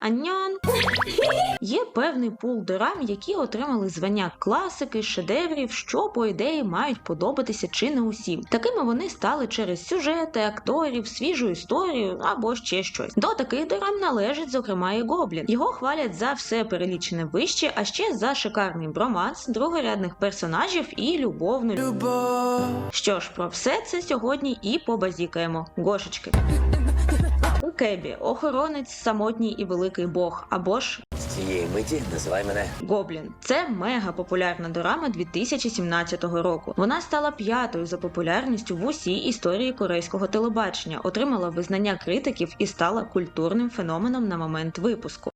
Аньон. Є певний пул дорам, які отримали звання класики, шедеврів, що, по ідеї, мають подобатися чи не усім. Такими вони стали через сюжети, акторів, свіжу історію або ще щось. До таких дорам належить, зокрема, і Гоблін. Його хвалять за все перелічене вище, а ще за шикарний броманс, другорядних персонажів і любовну любов. Що ж, про все це сьогодні і побазікаємо. Гошечки. Кебі охоронець самотній і великий бог, або ж З цієї миті називай мене Гоблін. Це мега популярна дорама 2017 року. Вона стала п'ятою за популярністю в усій історії корейського телебачення, отримала визнання критиків і стала культурним феноменом на момент випуску.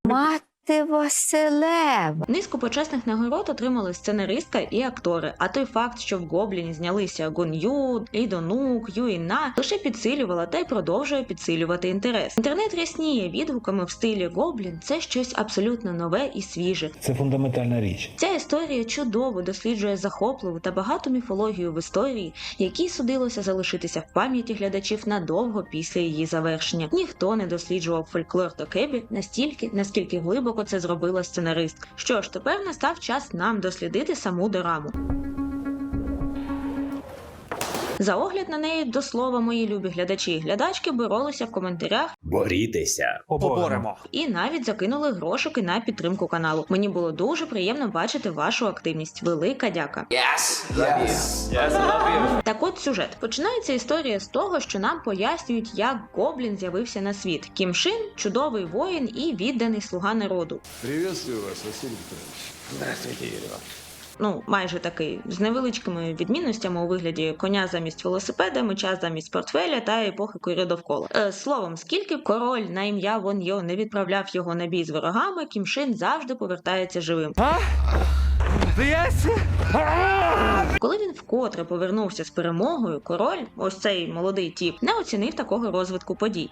Мати Василева. Низку почесних нагород отримали сценаристка і актори. А той факт, що в Гобліні знялися Гон Ю, Лі Донук, Ю лише підсилювала та й продовжує підсилювати інтерес. Інтернет рясніє відгуками в стилі Гоблін. Це щось абсолютно нове і свіже. Це фундаментальна річ. Ця історія чудово досліджує захопливу та багату міфологію в історії, якій судилося залишитися в пам'яті глядачів надовго після її завершення. Ніхто не досліджував фольклор Токебі настільки, наскільки глибоко це зробила сценаристка. Що ж, тепер настав час нам дослідити саму дораму. За огляд на неї, до слова, мої любі глядачі і глядачки боролися в коментарях борітеся. Поборемо. і навіть закинули грошики на підтримку каналу. Мені було дуже приємно бачити вашу активність. Велика дяка. Так от сюжет. Починається історія з того, що нам пояснюють, як Гоблін з'явився на світ. Кім Шин – чудовий воїн і відданий слуга народу. Приветствую вас, Василий Петрович. Здравствуйте, Юрій. Ну, майже такий, з невеличкими відмінностями у вигляді коня замість велосипеда, меча замість портфеля та епохи кори довкола. Е, словом, скільки король на ім'я Вон Йо не відправляв його на бій з ворогами, Кім Шин завжди повертається живим. Коли він вкотре повернувся з перемогою, король, ось цей молодий тіп, не оцінив такого розвитку подій.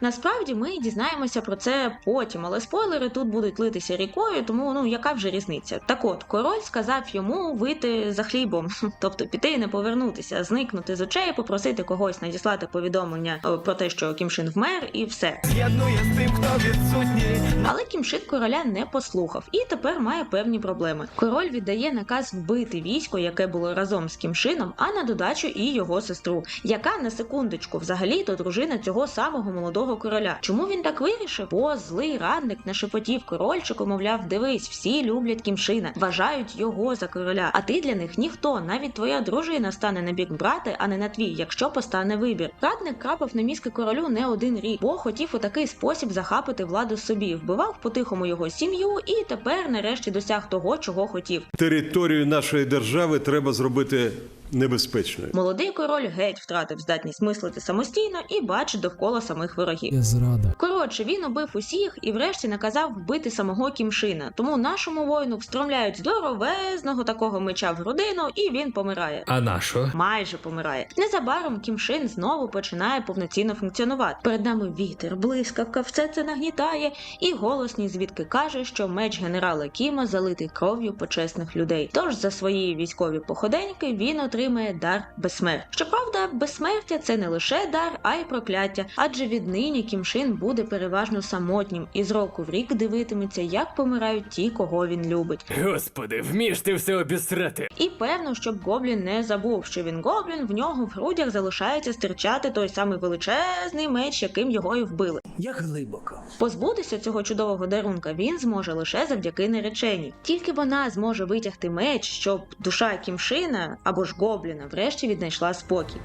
Насправді ми дізнаємося про це потім, але спойлери тут будуть литися рікою, тому ну яка вже різниця? Так от, король сказав йому вийти за хлібом, тобто піти і не повернутися, зникнути з очей, попросити когось надіслати повідомлення е, про те, що Кімшин вмер, і все. Єднує з тим, хто відсутній. Але Кімшин короля не послухав і тепер має певні проблеми. Король віддає наказ вбити військо, яке було разом з Кімшином, а на додачу і його сестру, яка на секундочку взагалі то дружина цього самого молодого короля. Чому він так вирішив? Бо злий радник нашепотів корольчику, мовляв, дивись, всі люблять Кімшина, вважають його за короля. А ти для них ніхто, навіть твоя дружина стане на бік брати, а не на твій, якщо постане вибір. Радник крапав на мізки королю не один рік, бо хотів у такий спосіб захапити владу собі, вбивав по-тихому його сім'ю і тепер нарешті досяг того, чого хотів. Територію нашої держави треба зробити небезпечною. Молодий король геть втратив здатність мислити самостійно і бачить довкола самих ворогів. Я зрада. Коротше, він убив усіх і врешті наказав вбити самого Кімшина. Тому нашому воїну встромляють здоровезного такого меча в грудину, і він помирає. А на що? Майже помирає. Незабаром Кімшин знову починає повноцінно функціонувати. Перед нами вітер, блискавка, все це нагнітає, і голосні звідки каже, що меч генерала Кіма залитий кров'ю почесних людей. Тож за свої військові походеньки він отримає дар безсмертя. Щоправда, безсмертя це не лише дар, а й прокляття, адже віднині Кімшин буде переважно самотнім і з року в рік дивитиметься, як помирають ті, кого він любить. Господи, вмієш ти все обісрати. І певно, щоб Гоблін не забув, що він гоблін, в нього в грудях залишається стирчати той самий величезний меч, яким його і вбили. Як глибоко. Позбутися цього чудового дарунка він зможе лише завдяки нареченій. Тільки вона зможе витягти меч, щоб душа Кімшина або ж гобліна врешті віднайшла спокій.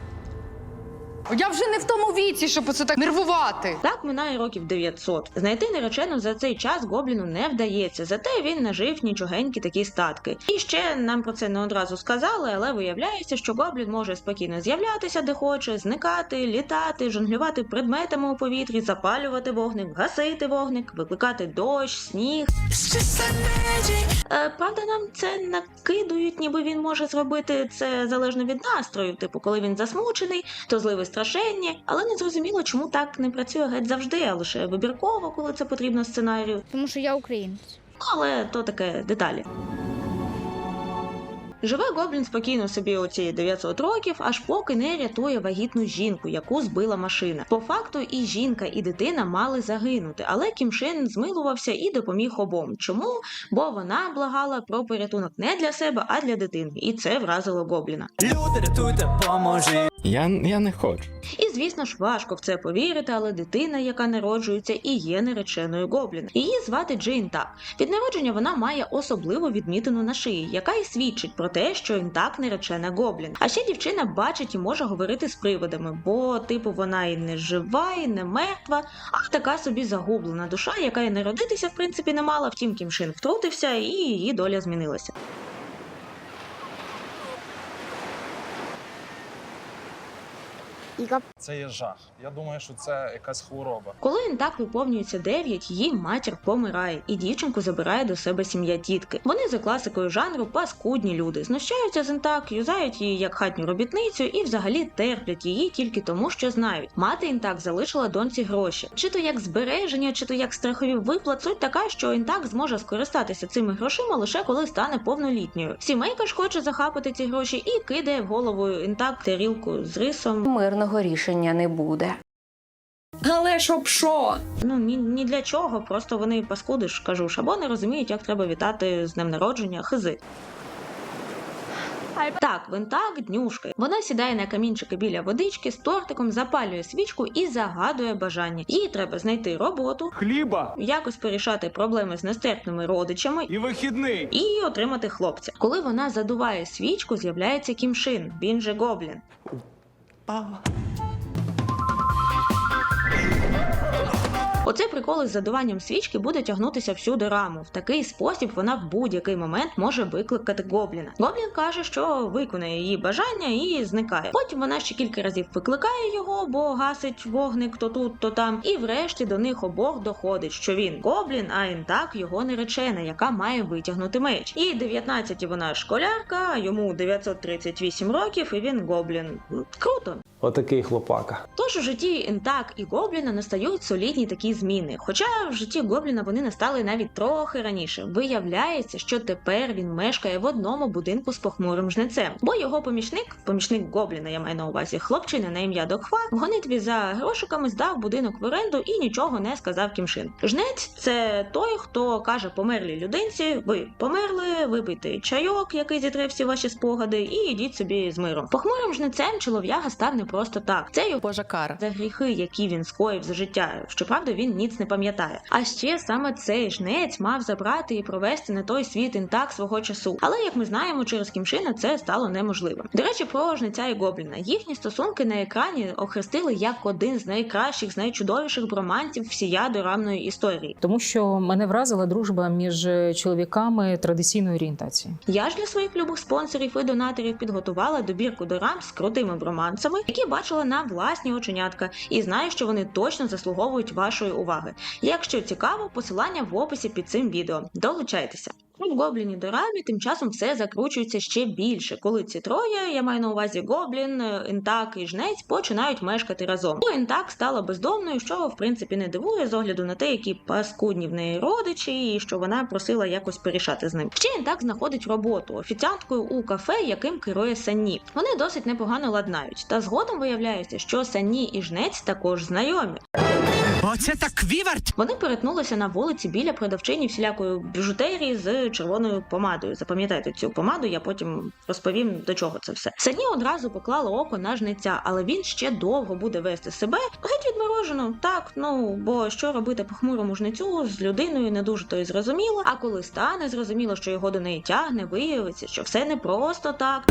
Я вже не в тому віці, щоб оце так нервувати. Так минає років 900. Знайти наречену за цей час гобліну не вдається, зате він нажив нічогенькі такі статки. І ще нам про це не одразу сказали, але виявляється, що гоблін може спокійно з'являтися де хоче, зникати, літати, жонглювати предметами у повітрі, запалювати вогник, гасити вогник, викликати дощ, сніг. Е, правда, нам це накидують, ніби він може зробити це залежно від настрою. Типу, коли він засмучений, то зливи страшенні, але не зрозуміло, чому так не працює геть завжди, а лише вибірково, коли це потрібно сценарію. Тому що я українець. Але то таке деталі. Живе Гоблін спокійно собі оці 900 років, аж поки не рятує вагітну жінку, яку збила машина. По факту і жінка, і дитина мали загинути, але Кімшин змилувався і допоміг обом. Чому? Бо вона благала про порятунок не для себе, а для дитини, і це вразило Гобліна. Я, я не хочу. І звісно ж важко в це повірити, але дитина, яка народжується, і є нареченою Гобліна. Її звати Джейн Так. Від народження вона має особливу відмітину на шиї, яка і свідчить про те, що Інтак наречена Гоблін. А ще дівчина бачить і може говорити з привидами, бо, типу, вона і не жива, і не мертва, а така собі загублена душа, яка і народитися в принципі не мала. Втім, Кімшин втрутився, і її доля змінилася. Це є жах. Я думаю, що це якась хвороба. Коли Інтак виповнюється 9, її матір помирає, і дівчинку забирає до себе сім'я тітки. Вони за класикою жанру паскудні люди, знущаються з Інтак, юзають її як хатню робітницю і взагалі терплять її тільки тому, що знають. Мати Інтак залишила доньці гроші, чи то як збереження, чи то як страхові виплат. Суть така, що Інтак зможе скористатися цими грошима лише коли стане повнолітньою. Сімейка ж хоче захапати ці гроші і кидає в голову Інтак тарілку з рисом. Мирного рішення не буде. Але щоб що? Ну ні, ні для чого, просто вони паскуди ж кажу ж, або не розуміють, як треба вітати з днем народження хизи. Так, винтак днюшка. Вона сідає на камінчики біля водички з тортиком, запалює свічку і загадує бажання. Їй треба знайти роботу, Хліба якось порішати проблеми з нестерпними родичами. і вихідний. І отримати хлопця. Коли вона задуває свічку, з'являється кімшин, він же гоблін. 爸了？Оцей прикол із задуванням свічки буде тягнутися всю раму. В такий спосіб вона в будь-який момент може викликати гобліна. Гоблін каже, що виконає її бажання і зникає. Потім вона ще кілька разів викликає його, бо гасить вогник то тут, то там. І врешті до них обох доходить, що він гоблін, а інтак його наречена, яка має витягнути меч. І 19 вона школярка, йому 938 років, і він гоблін. Круто. Отакий хлопака. Тож у житті Інтак і Гобліна настають солідні такі зміни. Хоча в житті Гобліна вони настали навіть трохи раніше. Виявляється, що тепер він мешкає в одному будинку з похмурим жнецем, бо його помічник, помічник Гобліна, я маю на увазі, хлопчина на ім'я Докхва, в гонитві за грошиками здав будинок в оренду і нічого не сказав Кімшин. Жнець це той, хто каже померлій людинці: ви померли, випийте чайок, який зітре всі ваші спогади, і йдіть собі з миром. Похмурим жнецем чолов'яга став не просто так. Це його кара. за гріхи, які він скоїв за життя. Щоправда, він ніц не пам'ятає. А ще саме цей жнець мав забрати і провести на той світ інтак свого часу. Але як ми знаємо, через кімшина це стало неможливим. До речі, про жнеця і гобліна. Їхні стосунки на екрані охрестили як один з найкращих, з найчудовіших бромансів всія дорамної історії. тому що мене вразила дружба між чоловіками традиційної орієнтації. Я ж для своїх любих спонсорів і донаторів підготувала добірку дорам з крутими бромансами, які бачила на власні оченятка, і знаю, що вони точно заслуговують вашої уваги. Якщо цікаво, посилання в описі під цим відео. Долучайтеся. У Гобліні Дорамі тим часом все закручується ще більше, коли ці троє, я маю на увазі Гоблін, е, Інтак і Жнець, починають мешкати разом. Бо Інтак стала бездомною, що в принципі не дивує з огляду на те, які паскудні в неї родичі, і що вона просила якось порішати з ним. Ще Інтак знаходить роботу офіціанткою у кафе, яким керує Санні. Вони досить непогано ладнають. Та згодом виявляється, що Санні і Жнець також знайомі. Оце так віверт! Вони перетнулися на вулиці біля продавчині всілякої біжутерії з червоною помадою. Запам'ятайте цю помаду, я потім розповім до чого це все. Сані одразу поклала око на жниця, але він ще довго буде вести себе геть відморожено. Так, ну бо що робити похмурому жницю з людиною не дуже то й зрозуміло. А коли стане зрозуміло, що його до неї тягне, виявиться, що все не просто так.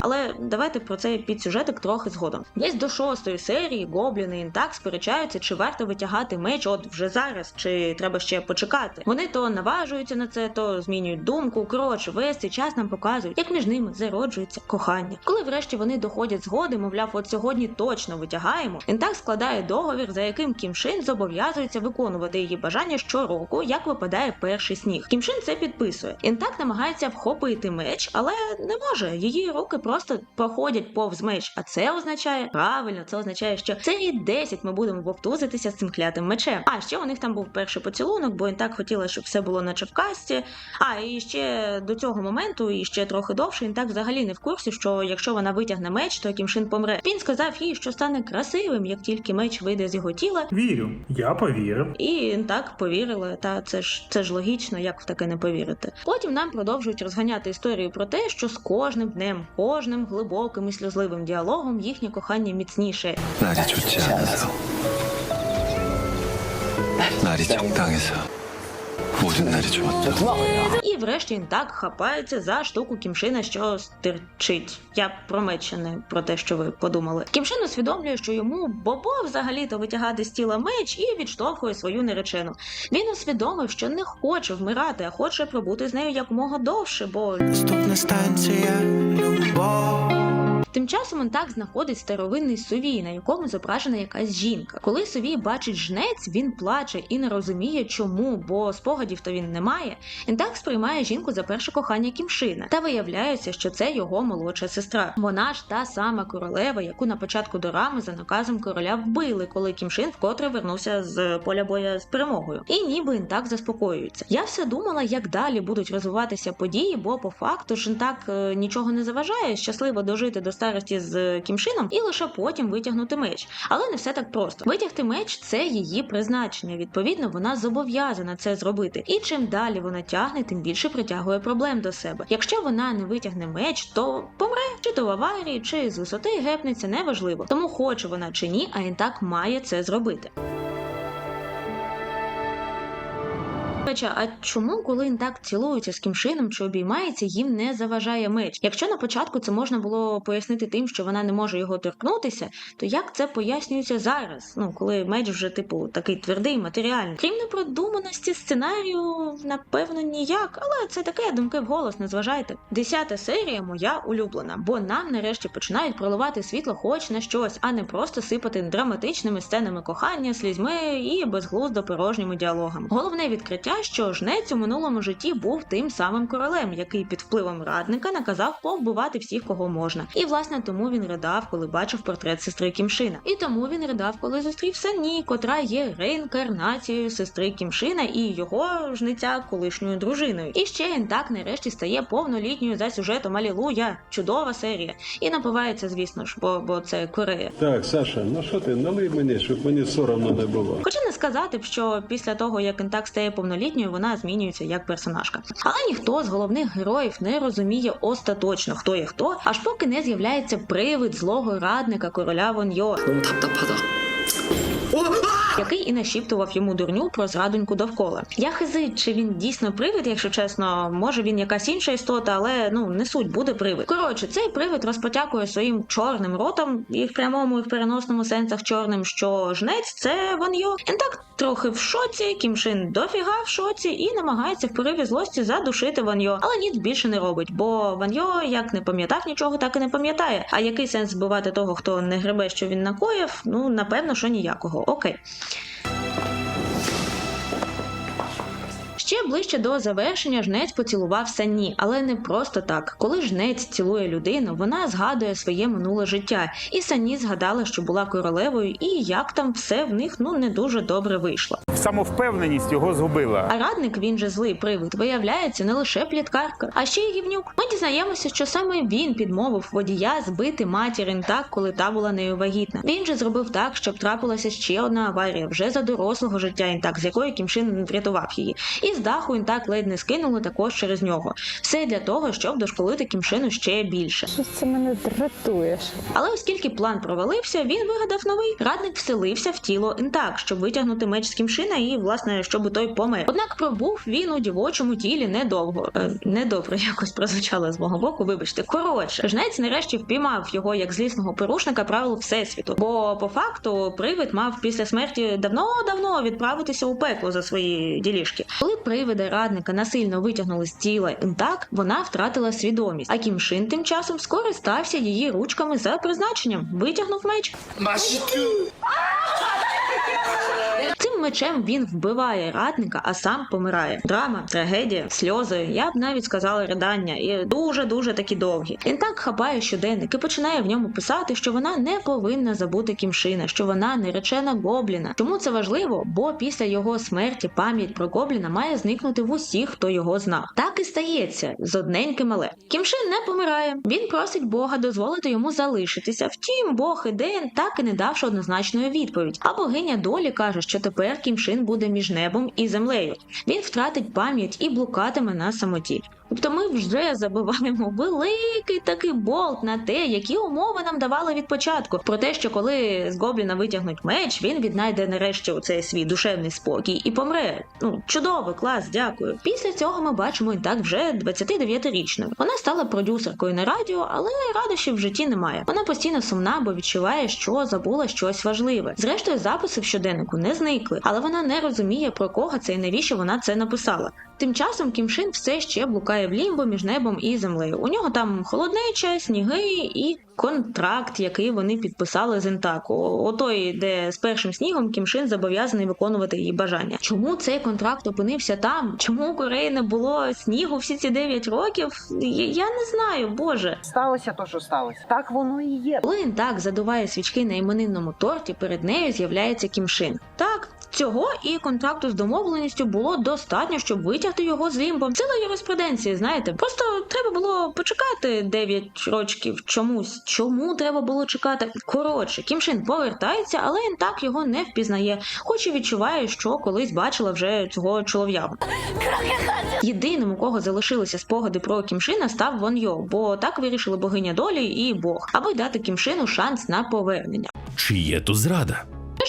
Але давайте про це під сюжетик трохи згодом. Десь до шостої серії гобліни інтак сперечаються, чи варто витягати меч от вже зараз, чи треба ще почекати. Вони то наважуються на це, то змінюють думку. Коротше, весь цей час нам показують, як між ними зароджується кохання. Коли врешті вони доходять згоди, мовляв, от сьогодні точно витягаємо. Інтак складає договір, за яким Кімшин зобов'язується виконувати її бажання щороку, як випадає перший сніг. Кімшин це підписує. Інтак намагається вхопити меч, але не може. Її руки просто проходять повз меч. А це означає правильно, це означає, що серії 10 ми будемо вовтузитися з цим клятим мечем. А ще у них там був перший поцілунок, бо він так хотіла, щоб все було наче в касті. А і ще до цього моменту, і ще трохи довше, він так взагалі не в курсі, що якщо вона витягне меч, то Кімшин помре. Він сказав їй, що стане красивим, як тільки меч вийде з його тіла. Вірю, я повірив. І так повірила. Та це ж це ж логічно, як в таке не повірити. Потім нам продовжують розганяти історію про те, що з кожним днем, кожним глибоким і сльозливим діалогом їхнє кохання міцніше. Навіть у Навіть і врешті він так хапається за штуку Кімшина, що стирчить. Я про меч, не про те, що ви подумали. Кімшин усвідомлює, що йому бобо взагалі-то витягати з тіла меч і відштовхує свою наречену. Він усвідомив, що не хоче вмирати, а хоче пробути з нею якомога довше, бо Наступна станція любов. Тим часом він так знаходить старовинний сувій, на якому зображена якась жінка. Коли сувій бачить жнець, він плаче і не розуміє, чому, бо спогадів то він не має. Він так сприймає жінку за перше кохання Кімшина. Та виявляється, що це його молодша сестра. Вона ж та сама королева, яку на початку дорами за наказом короля вбили, коли Кімшин вкотре вернувся з поля боя з перемогою. І ніби він так заспокоюється. Я все думала, як далі будуть розвиватися події, бо по факту ж він так е, нічого не заважає щасливо дожити до старості з Кімшином і лише потім витягнути меч. Але не все так просто. Витягти меч це її призначення. Відповідно, вона зобов'язана це зробити. І чим далі вона тягне, тим більше притягує проблем до себе. Якщо вона не витягне меч, то помре чи то в аварії, чи з висоти гепнеться, неважливо. Тому хоче вона чи ні, а він так має це зробити. А чому, коли він так цілується з кімшином чи обіймається, їм не заважає меч? Якщо на початку це можна було пояснити тим, що вона не може його торкнутися, то як це пояснюється зараз? Ну коли меч вже типу такий твердий, матеріальний? Крім непродуманості сценарію, напевно, ніяк, але це таке думки вголос, не зважайте. Десята серія моя улюблена, бо нам нарешті починають проливати світло хоч на щось, а не просто сипати драматичними сценами кохання, слізьми і безглуздо порожніми діалогами. Головне відкриття, що жнець у минулому житті був тим самим королем, який під впливом радника наказав повбивати всіх, кого можна. І власне тому він ридав, коли бачив портрет сестри Кімшина. І тому він ридав, коли зустрів Сані, котра є реінкарнацією сестри Кімшина і його жниця колишньою дружиною. І ще він так нарешті стає повнолітньою за сюжетом Алілуя. Чудова серія. І напивається, звісно ж, бо, бо це Корея. Так, Саша, ну що ти, налий мені, щоб мені соромно не було. Хоча не сказати б, що після того, як він так стає повнолітньою, вона змінюється як персонажка. Але ніхто з головних героїв не розуміє остаточно, хто є хто, аж поки не з'являється привид злого радника короля Воньо. Який і нашіптував йому дурню про зрадоньку довкола. Я хизи, чи він дійсно привид, якщо чесно, може він якась інша істота, але ну не суть буде привид. Коротше, цей привид розпотякує своїм чорним ротом, і в прямому і в переносному сенсах чорним, що жнець це Ваньо. Він так трохи в шоці, Кімшин дофіга в шоці і намагається в пориві злості задушити Ваньо, але ніц більше не робить, бо Ваньо як не пам'ятав нічого, так і не пам'ятає. А який сенс вбивати того, хто не гребе, що він накоїв? Ну напевно, що ніякого. Окей. Yeah. Ще ближче до завершення жнець поцілував Санні, але не просто так. Коли жнець цілує людину, вона згадує своє минуле життя, і Санні згадала, що була королевою, і як там все в них ну не дуже добре вийшло. Самовпевненість його згубила. А радник, він же злий привид, виявляється не лише пліткарка, а ще й гівнюк. Ми дізнаємося, що саме він підмовив водія збити матір Інтак, коли та була нею вагітна. Він же зробив так, щоб трапилася ще одна аварія вже за дорослого життя Інтак, з якої Кімшин врятував її. І з даху Інтак ледь не скинули також через нього. Все для того, щоб дошколити Кімшину ще більше. Це мене дратуєш. Але оскільки план провалився, він вигадав новий. Радник вселився в тіло Інтак, щоб витягнути меч з кімшина і, власне, щоб той помер. Однак пробув він у дівочому тілі недовго. Е, недобре якось прозвучало з мого боку. Вибачте, коротше, жнець нарешті впіймав його як злісного порушника правил всесвіту. Бо по факту привид мав після смерті давно-давно відправитися у пекло за свої ділішки. Коли привида радника насильно витягнули з тіла Інтак, вона втратила свідомість. А Кімшин тим часом скористався її ручками за призначенням, витягнув меч. Цим Мечем він вбиває радника, а сам помирає. Драма, трагедія, сльози. Я б навіть сказала ридання, і дуже дуже такі довгі. Він так хапає щоденник і починає в ньому писати, що вона не повинна забути Кімшина, що вона неречена Гобліна. Чому це важливо? Бо після його смерті пам'ять про Гобліна має зникнути в усіх, хто його знав. Так і стається з одненьким але. Кімшин не помирає. Він просить Бога дозволити йому залишитися. Втім, Бог Іден так і не давши однозначної відповідь. А богиня долі каже, що тепер Кімшин буде між небом і землею. Він втратить пам'ять і блукатиме на самоті. Тобто ми вже забиваємо великий такий болт на те, які умови нам давали від початку. Про те, що коли з гобліна витягнуть меч, він віднайде нарешті у цей свій душевний спокій і помре. Ну чудово, клас, дякую. Після цього ми бачимо і так вже 29-річною. Вона стала продюсеркою на радіо, але радощів в житті немає. Вона постійно сумна, бо відчуває, що забула щось важливе. Зрештою, записи в щоденнику не зникли, але вона не розуміє про кого це і навіщо вона це написала. Тим часом Кімшин все ще блукає в лімбо між небом і землею. У нього там холоднеча, сніги і контракт, який вони підписали з Інтаку. Отой, де з першим снігом Кімшин зобов'язаний виконувати її бажання. Чому цей контракт опинився там? Чому у Кореї не було снігу всі ці 9 років? Я- Я не знаю, боже. Сталося то, що сталося. Так воно і є. Коли Інтак задуває свічки на іменинному торті, перед нею з'являється Кімшин. Так, цього і контракту з домовленістю було достатньо, щоб витягти його з лімбо. Сила юриспруденції, знаєте, просто треба було почекати 9 рочків чомусь. Чому треба було чекати? Коротше, Кімшин повертається, але Інтак його не впізнає, хоч і відчуває, що колись бачила вже цього чолов'ягу. Єдиним, у кого залишилися спогади про Кімшина, став Вон Йо, бо так вирішили богиня долі і Бог, аби дати Кімшину шанс на повернення. Чи є тут зрада?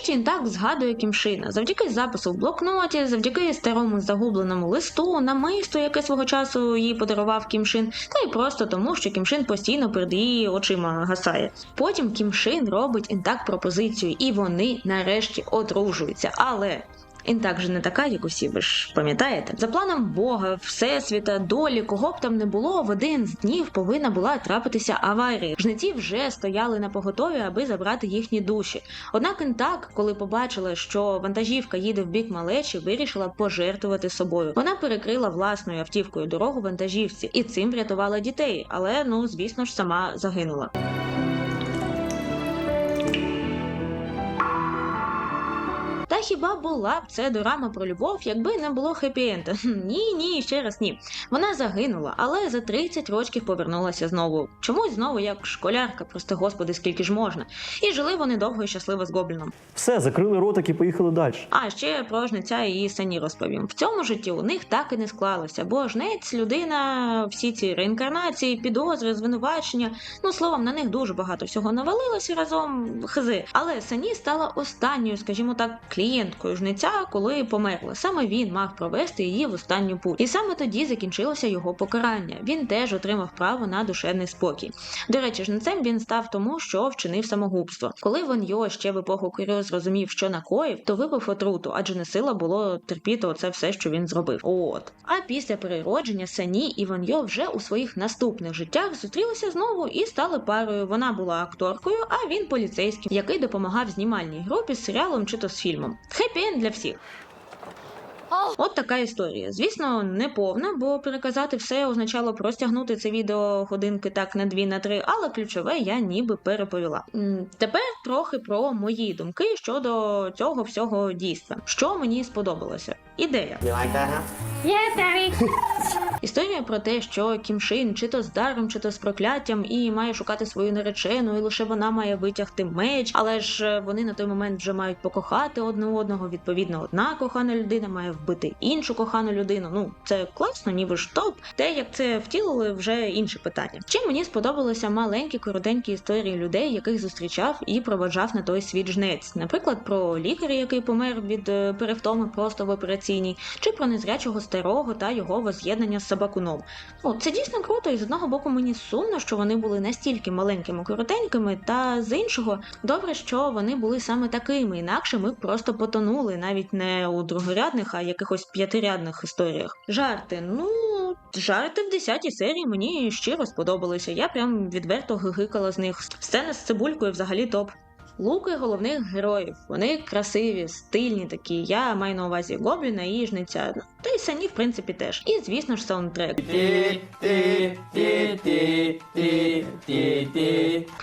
Він так згадує Кімшина завдяки запису в блокноті, завдяки старому загубленому листу, намисту, яке свого часу їй подарував Кімшин, та й просто тому, що Кімшин постійно перед її очима гасає. Потім Кімшин робить інтак пропозицію, і вони нарешті одружуються. Але Інтак же не така, як усі, ви ж пам'ятаєте? За планом Бога, Всесвіта, долі, кого б там не було, в один з днів повинна була трапитися аварія. Жниці вже стояли на поготові, аби забрати їхні душі. Однак Інтак, коли побачила, що вантажівка їде в бік малечі, вирішила пожертвувати собою. Вона перекрила власною автівкою дорогу вантажівці і цим врятувала дітей, але ну звісно ж сама загинула. Та хіба була б це дорама про любов, якби не було хеппі-енда? Ні, ні, ще раз ні. Вона загинула, але за 30 років повернулася знову. Чомусь знову як школярка, просто господи, скільки ж можна. І жили вони довго і щасливо з гобліном. Все, закрили ротик і поїхали далі. А ще про жнеця і сані розповім. В цьому житті у них так і не склалося, бо жнець, людина, всі ці реінкарнації, підозри, звинувачення. Ну словом, на них дуже багато всього навалилося разом хзи. Але сані стала останньою, скажімо так, клієнткою жнеця, коли померла. Саме він мав провести її в останню путь. І саме тоді закінчилося його покарання. Він теж отримав право на душевний спокій. До речі, жнецем він став тому, що вчинив самогубство. Коли Ван Йо ще в епоху Кирю зрозумів, що накоїв, то випив отруту, адже не сила було терпіти оце все, що він зробив. От. А після переродження Сані і Ван Йо вже у своїх наступних життях зустрілися знову і стали парою. Вона була акторкою, а він поліцейським, який допомагав знімальній групі з серіалом чи то з фільмом. Хеппі-енд для всіх. От така історія. Звісно, не повна, бо переказати все означало простягнути це відео годинки так на дві на три, але ключове я ніби переповіла. Тепер трохи про мої думки щодо цього всього дійства. Що мені сподобалося? Ідея. Історія про те, що Кімшин чи то з даром, чи то з прокляттям, і має шукати свою наречену, і лише вона має витягти меч, але ж е, вони на той момент вже мають покохати одне одного. Відповідно, одна кохана людина має вбити іншу кохану людину. Ну це класно, ніби ж топ. Те, як це втілили, вже інше питання. Чим мені сподобалися маленькі коротенькі історії людей, яких зустрічав і проводжав на той світ жнець. Наприклад, про лікаря, який помер від е, перевтоми просто в операційній, чи про незрячого старого та його воз'єднання з собакуном. Ну, це дійсно круто, і з одного боку мені сумно, що вони були настільки маленькими, коротенькими, та з іншого добре, що вони були саме такими, інакше ми просто потонули навіть не у другорядних, а якихось п'ятирядних історіях. Жарти, ну. Жарти в 10 серії мені щиро сподобалися. Я прям відверто гигикала з них. Сцена з цибулькою взагалі топ. Луки головних героїв. Вони красиві, стильні такі. Я маю на увазі Гобліна і жниця. Та й самі, в принципі, теж. І звісно ж саундтрек.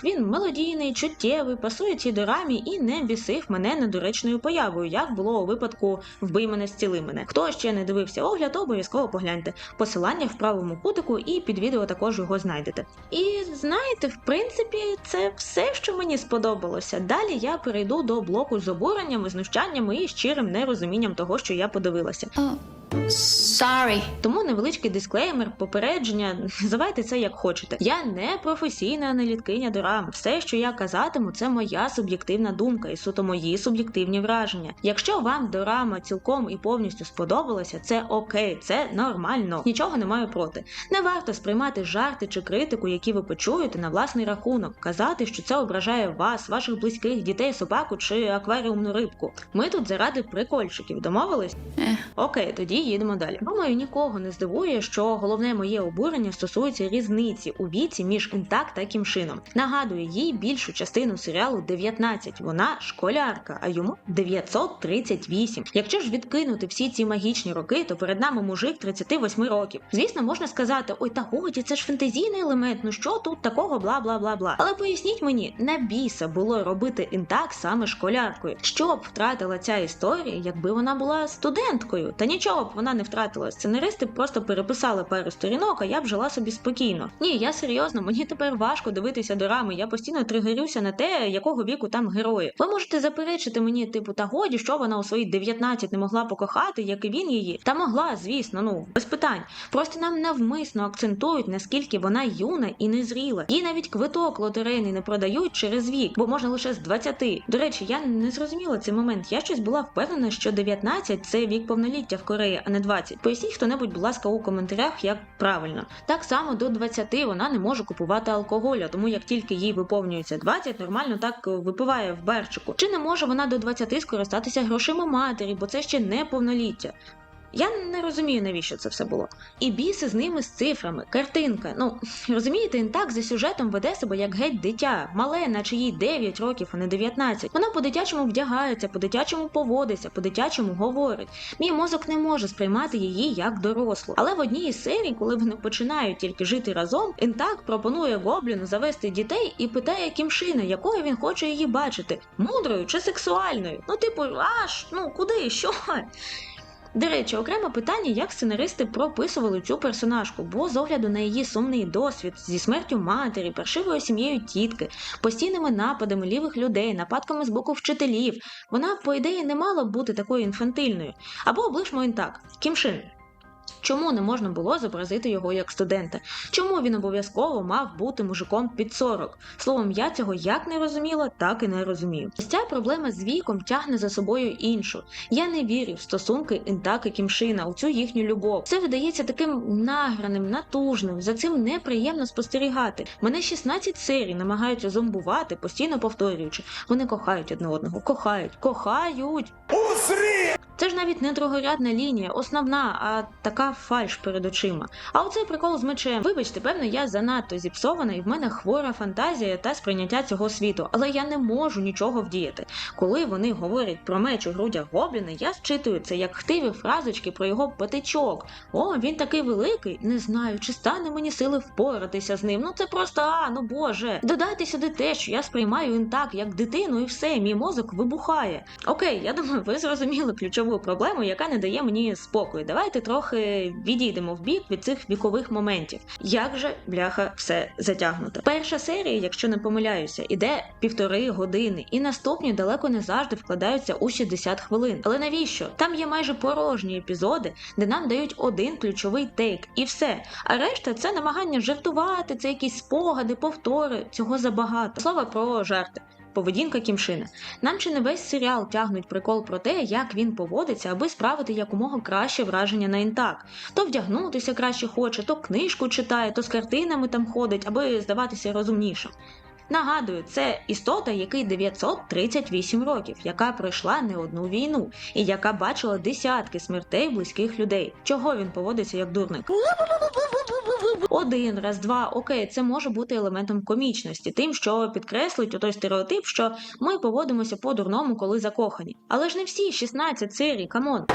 Він мелодійний, чуттєвий, пасує цій дорамі і не бісив мене недоречною появою, як було у випадку Вбий мене, зціли мене. Хто ще не дивився огляд, обов'язково погляньте. Посилання в правому кутику і під відео також його знайдете. І знаєте, в принципі, це все, що мені сподобалося. Далі я перейду до блоку з обуренням, знущаннями і щирим нерозумінням того, що я подивилася. Sorry. Тому невеличкий дисклеймер, попередження, називайте це як хочете. Я не професійна аналіткиня дорам. Все, що я казатиму, це моя суб'єктивна думка і суто мої суб'єктивні враження. Якщо вам дорама цілком і повністю сподобалася, це окей, це нормально. Нічого не маю проти. Не варто сприймати жарти чи критику, які ви почуєте на власний рахунок, казати, що це ображає вас, ваших близьких, дітей, собаку чи акваріумну рибку. Ми тут заради прикольчиків домовились? Окей, тоді їдемо далі. Думаю, нікого не здивує, що головне моє обурення стосується різниці у віці між Інтак та Кімшином. Нагадую, їй більшу частину серіалу 19, вона школярка, а йому 938. Якщо ж відкинути всі ці магічні роки, то перед нами мужик 38 років. Звісно, можна сказати, ой, та годі, це ж фентезійний елемент, ну що тут такого, бла бла бла бла. Але поясніть мені, на біса було робити Інтак саме школяркою. Що б втратила ця історія, якби вона була студенткою? Та нічого б вона не втратила. Сценаристи просто переписали пару сторінок, а я б жила собі спокійно. Ні, я серйозно, мені тепер важко дивитися до рами. Я постійно тригерюся на те, якого віку там герої. Ви можете заперечити мені, типу, та годі, що вона у свої 19 не могла покохати, як і він її. Та могла, звісно, ну без питань. Просто нам навмисно акцентують, наскільки вона юна і незріла. Їй навіть квиток лотерейний не продають через вік, бо можна лише з 20. До речі, я не зрозуміла цей момент. Я щось була впевнена, що 19 – це вік повноліття в Кореї, а не 20. Поясніть хто-небудь, будь ласка, у коментарях, як правильно. Так само до 20 вона не може купувати алкоголь, а тому як тільки їй виповнюється 20, нормально так випиває в барчику. Чи не може вона до 20 скористатися грошима матері, бо це ще не повноліття. Я не розумію, навіщо це все було. І біси з ними з цифрами, картинка. Ну розумієте, інтак за сюжетом веде себе як геть дитя, мале, наче їй 9 років, а не 19. Вона по-дитячому вдягається, по-дитячому поводиться, по-дитячому говорить. Мій мозок не може сприймати її як дорослу. Але в одній із серій, коли вони починають тільки жити разом, інтак пропонує гобліну завести дітей і питає Кімшина, якою він хоче її бачити, мудрою чи сексуальною. Ну, типу, аж ну куди, що? До речі, окреме питання, як сценаристи прописували цю персонажку, бо з огляду на її сумний досвід зі смертю матері, паршивою сім'єю тітки, постійними нападами лівих людей, нападками з боку вчителів, вона, по ідеї, не мала б бути такою інфантильною. Або облишмо він так, Кімшин. Чому не можна було зобразити його як студента? Чому він обов'язково мав бути мужиком під 40? Словом, я цього як не розуміла, так і не розумію. Ця проблема з віком тягне за собою іншу. Я не вірю в стосунки Інтаки Кімшина, у цю їхню любов. Це видається таким награним, натужним. За цим неприємно спостерігати. Мене 16 серій намагаються зомбувати, постійно повторюючи. Вони кохають одне одного, кохають, кохають. Це ж навіть не другорядна лінія, основна, а така фальш перед очима. А оцей прикол з мечем. Вибачте, певно, я занадто зіпсована, і в мене хвора фантазія та сприйняття цього світу, але я не можу нічого вдіяти. Коли вони говорять про меч у грудях гобліна, я зчитую це як хтиві фразочки про його патичок. О, він такий великий, не знаю, чи стане мені сили впоратися з ним. Ну це просто а, ну боже. Додайте сюди те, що я сприймаю він так, як дитину, і все, мій мозок вибухає. Окей, я думаю, ви зрозуміли ключову проблему, яка не дає мені спокою. Давайте трохи відійдемо в бік від цих вікових моментів. Як же бляха все затягнуто? Перша серія, якщо не помиляюся, іде півтори години, і наступні далеко не завжди вкладаються у 60 хвилин. Але навіщо? Там є майже порожні епізоди, де нам дають один ключовий тейк, і все. А решта це намагання жартувати, це якісь спогади, повтори. Цього забагато. Слово про жарти. Поведінка Кімшина. Нам чи не весь серіал тягнуть прикол про те, як він поводиться, аби справити якомога краще враження на інтак. То вдягнутися краще хоче, то книжку читає, то з картинами там ходить, аби здаватися розумнішим. Нагадую, це істота, який 938 років, яка пройшла не одну війну, і яка бачила десятки смертей близьких людей. Чого він поводиться як дурник? Один раз, два, окей, це може бути елементом комічності, тим, що підкреслить той стереотип, що ми поводимося по-дурному, коли закохані. Але ж не всі 16 серій, камон.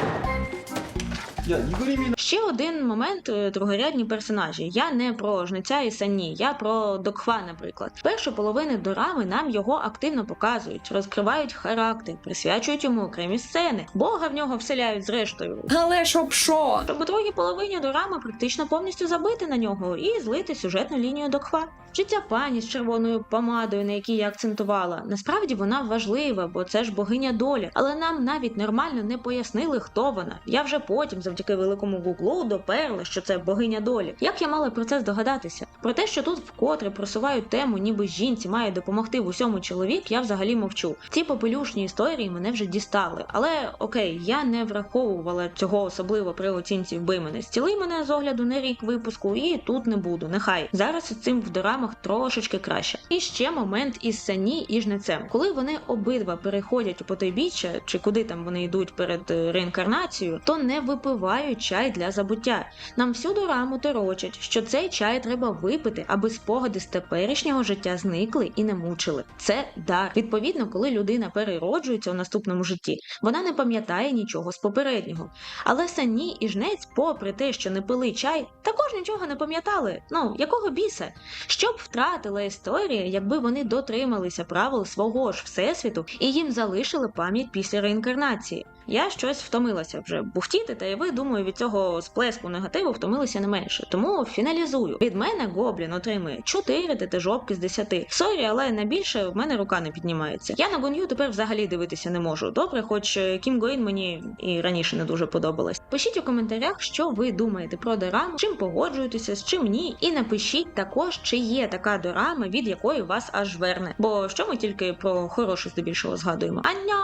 Ще один момент е, другорядні персонажі. Я не про жниця і сані, я про Докхва, наприклад. Першу половину дорами нам його активно показують, розкривають характер, присвячують йому окремі сцени. Бога в нього вселяють зрештою. Але щоб що? Щоб у другій половині дорами практично повністю забити на нього і злити сюжетну лінію Докхва. Життя пані з червоною помадою, на якій я акцентувала. Насправді вона важлива, бо це ж богиня долі. Але нам навіть нормально не пояснили, хто вона. Я вже потім, завдяки великому гуглу, доперла, що це богиня долі. Як я мала про це здогадатися? Про те, що тут вкотре просувають тему, ніби жінці має допомогти в усьому чоловік, я взагалі мовчу. Ці попелюшні історії мене вже дістали. Але окей, я не враховувала цього особливо при оцінці вбий мене. Стіли мене з огляду на рік випуску, і тут не буду. Нехай зараз із цим в дорамах трошечки краще. І ще момент із Сані і жнецем, коли вони обидва переходять у потойбіччя, чи куди там вони йдуть перед е, реінкарнацією, то не випивають чай для забуття. Нам всю дораму торочать, що цей чай треба випити, аби спогади з теперішнього життя зникли і не мучили. Це дар. Відповідно, коли людина перероджується у наступному житті, вона не пам'ятає нічого з попереднього. Але Сані і жнець, попри те, що не пили чай, також нічого не пам'ятали. Ну якого біса? Що б втратила історія, якби вони дотрималися правил свого ж всесвіту і їм залишили пам'ять після реінкарнації. Я щось втомилася вже бухтіти, та і ви, думаю, від цього сплеску негативу втомилися не менше. Тому фіналізую. Від мене Гоблін отримує 4 жопки з 10. Сорі, але на більше в мене рука не піднімається. Я на Гон'ю тепер взагалі дивитися не можу. Добре, хоч е, Кім Гоїн мені і раніше не дуже подобалась. Пишіть у коментарях, що ви думаєте про дораму, чим погоджуєтеся, з чим ні, і напишіть також, чи є така дорама, від якої вас аж верне. Бо що ми тільки про хороше здебільшого згадуємо. Аньон!